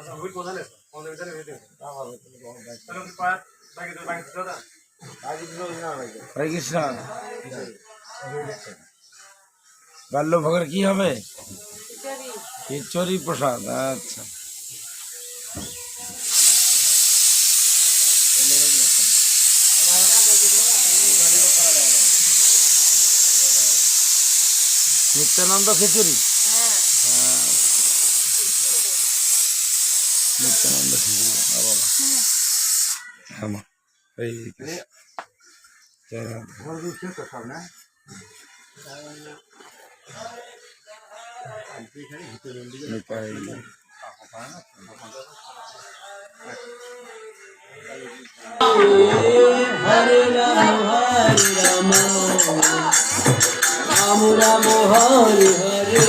আচ্ছা হুইল কোথায় নেছ কোন ভিতরে হইতে তাহলে কি পায় বাকি তো বাকি তো দাদা হরে কৃষ্ণ বাল্যভোগের কি হবে? খিচুড়ি প্রসাদ আচ্ছা। নিত্যানন্দ খিচুড়ি? হ্যাঁ। হ্যাঁ বাবা। হ্যাঁ।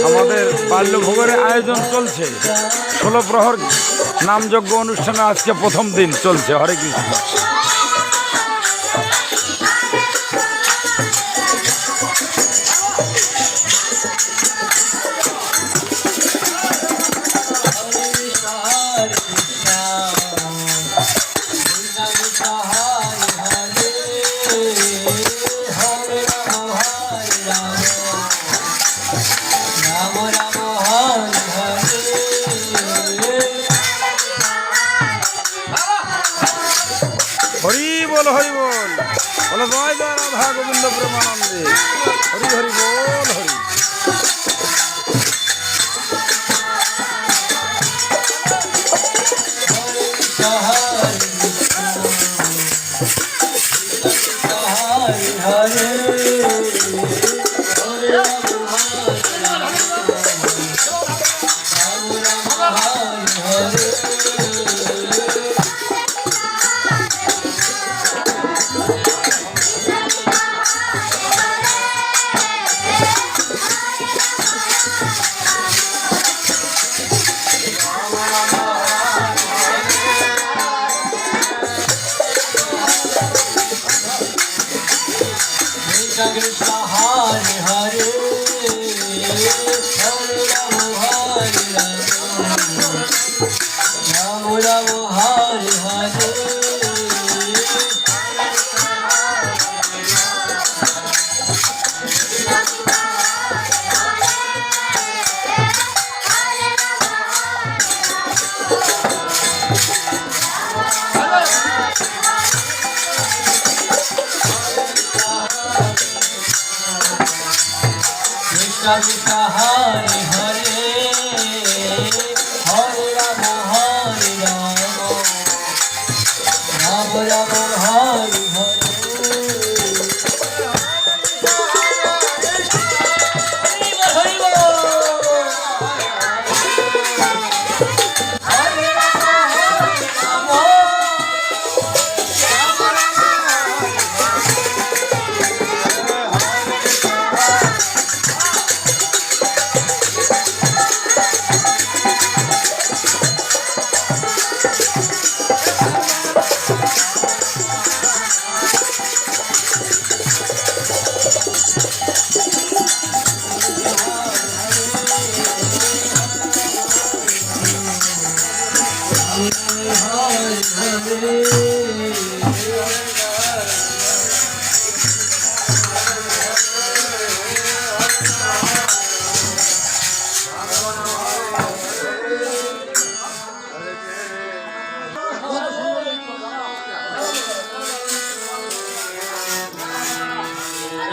আমাদের বাল্যভোগের আয়োজন চলছে। ষোলো প্রহর নামযজ্ঞ অনুষ্ঠানে আজকে প্রথম দিন চলছে। হরে কৃষ্ণ। বল হরি বল। বলো জয় জয় রাধা গোবিন্দ প্রেমানন্দে। হরি হরি বল Hari. Krishna Hare Krishna Krishna Hare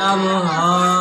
I'm a Hare